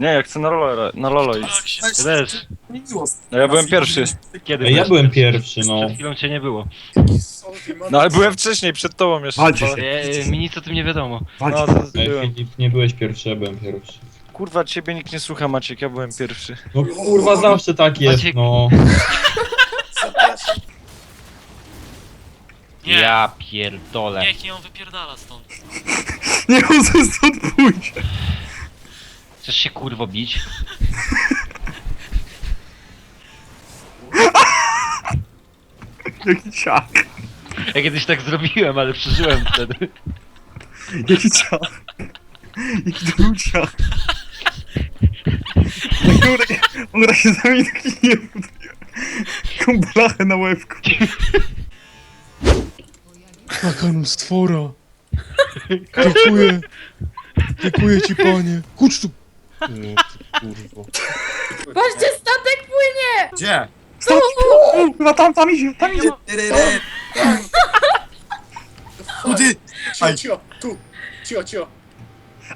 Nie, ja chcę na Lolo, na Lolo iść. Tak się... Też. No ja byłem pierwszy. Kiedy ja byłeś? byłem pierwszy, no. Przed chwilą cię nie było. No ale byłem wcześniej, przed tobą jeszcze. Walcie się. Nie, mi nic o tym nie wiadomo. No, Walcie. to byłem. Filip, nie byłeś pierwszy, ja byłem pierwszy. Kurwa, ciebie nikt nie słucha, Maciek, ja byłem pierwszy. No kurwa, zawsze tak jest, Maciek- no. Nie, Ja pierdolę. niech ją wypierdala stąd. Nie on se stąd pójść. Chcesz się kurwo bić? Jaki ciach. Ja kiedyś tak zrobiłem, ale przeżyłem wtedy. Jaki ciach. Jaki drucia. On gra się za mnie taki nie Taką blachę na łebku. Kakanu stwora! Dziękuję! Dziękuję ci, panie! Chodź tu! Ty kurwa. Patrzcie, statek płynie! Gdzie? Stop! O, Chyba tam, tam idzie, tam idzie. Kudy? Cio, cio, tu, cio, cio.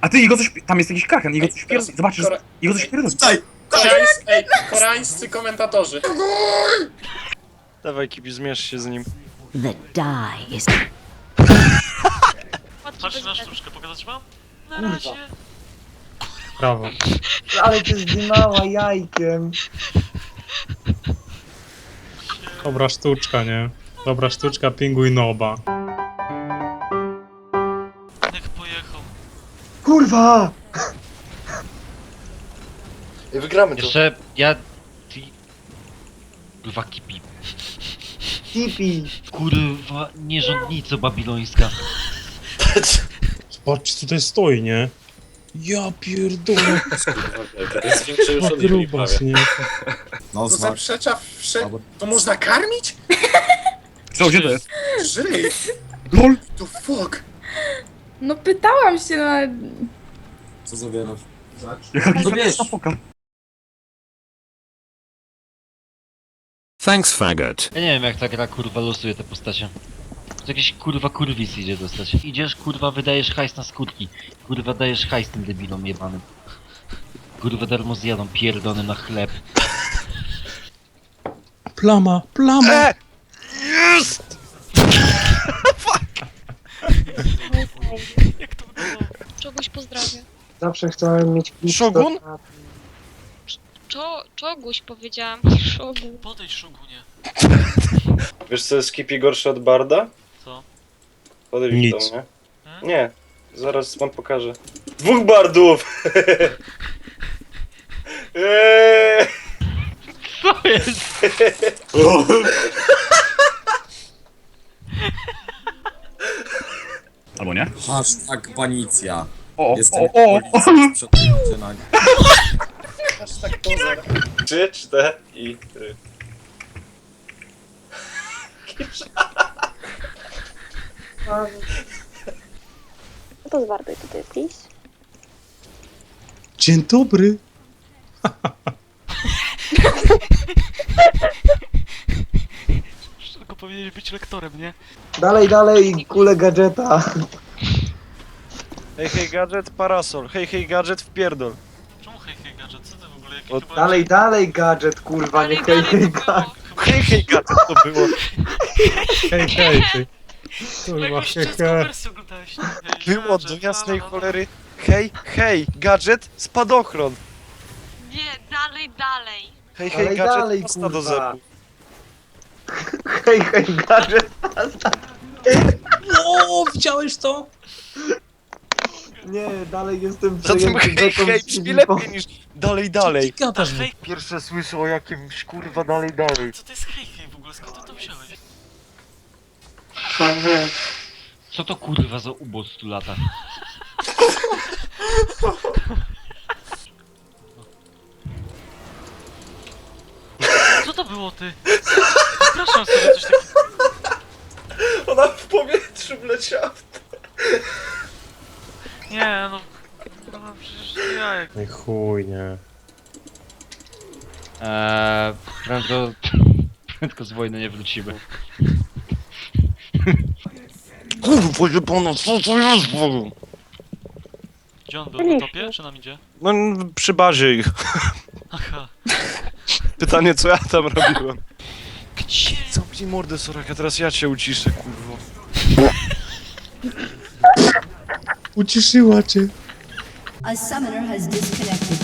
A ty, jego coś, tam jest jakiś kraken, jego coś pierdoli. Zobaczysz, Kora- jego coś pierdoli. Tutaj! Koreańscy, ej, koreańscy komentatorzy. Dawaj, Kipi, zmierz się z nim. The die is Patrzcie na sztuczkę, pokazać wam? Na razie. Brawo. Ale cię zdymała jajkiem. Dobra sztuczka, nie? Dobra sztuczka, pinguj noba. Niech pojechał. Kurwa! Wygramy to. Jeszcze ja... Ty... Kurwa kipi. Tipi! Kurwa nierządnico babilońska. Patrz, tutaj stoi, nie? Ja pierdolę, To jest większe już ma grubas, nie? No To zaprzecza wsze... To można karmić? Co, gdzie to jest? Żyj! LOL! To fuck! No pytałam się, no ale... Co zawierasz? Jaka No wiesz. foka. Thanks, faggot. Ja nie wiem jak ta gra kurwa losuje te postacie. To jakiś kurwa kurwis idzie dostać. Idziesz kurwa wydajesz hajs na skórki. Kurwa dajesz hajs tym debilom jebanym. Kurwa darmo zjadą pierdolony na chleb. Plama, plama! E! Jak to wyglądało? Czoguś pozdrawia. Zawsze chciałem mieć Shogun? Czo, czoguś powiedziałam, szogun. Podejdź, Szogunie. Wiesz co jest Kipi gorsze od Barda? Podejdź Nic. do mnie. Hmm? Nie, zaraz wam pokażę. Dwóch Bardów! Eee! Co jest? Albo nie? Hashtag panicja. O, Jestem o, o, o! przed na Trzy, cztery. No to zwartuj tutaj jakiś. Dzień dobry! Tylko powinieneś być lektorem, nie? Dalej, dalej, kule gadżeta. Hej, hej, gadżet, parasol. Hej, hej, gadżet, wpierdol. Czemu hej, hej, gadżet? Co ty w ogóle? Jaki O, chyba... Dalej, dalej, gadżet, kurwa, nie hej, hej, gadżet. Hej, hej, gadżet to było. Hej, hej, ty! Kurwa, Jakąś he, Było do jasnej cholery. Hej, hej, gadżet, spadochron. Nie, dalej, dalej. Hej, hej, Dalej, gadżet, dalej, pasta do kurwa. zębów. Hej, hej, gadżet. O, widziałeś to? Nie, dalej jestem Zatem przejęty hej, hej, z brzmi Filipą. lepiej niż dalej, dalej. Gadasz, Hej, Pierwsze słyszę o jakimś kurwa dalej, dalej. co to jest hej, hej w ogóle? Skąd ty to wziąłeś? Co to kurwa za ubot tu lata? Co to było, ty? Przepraszam sobie coś takiego. Ona w powietrzu wleciała. Nie, no... No przecież ja jak... Ej, chuj, nie. Eee, prędko... Prędko z wojny nie wrócimy. Kurwa, jebana, co to jest w ogóle? Gdzie on był? Na topie, czy nam idzie? No przy bazie ich. Aha. Pytanie co ja tam robiłem. Gdzie? Zamknij mordę Soraka, teraz ja cię uciszę, kurwo. Uciszyła cię. A summoner has disconnected.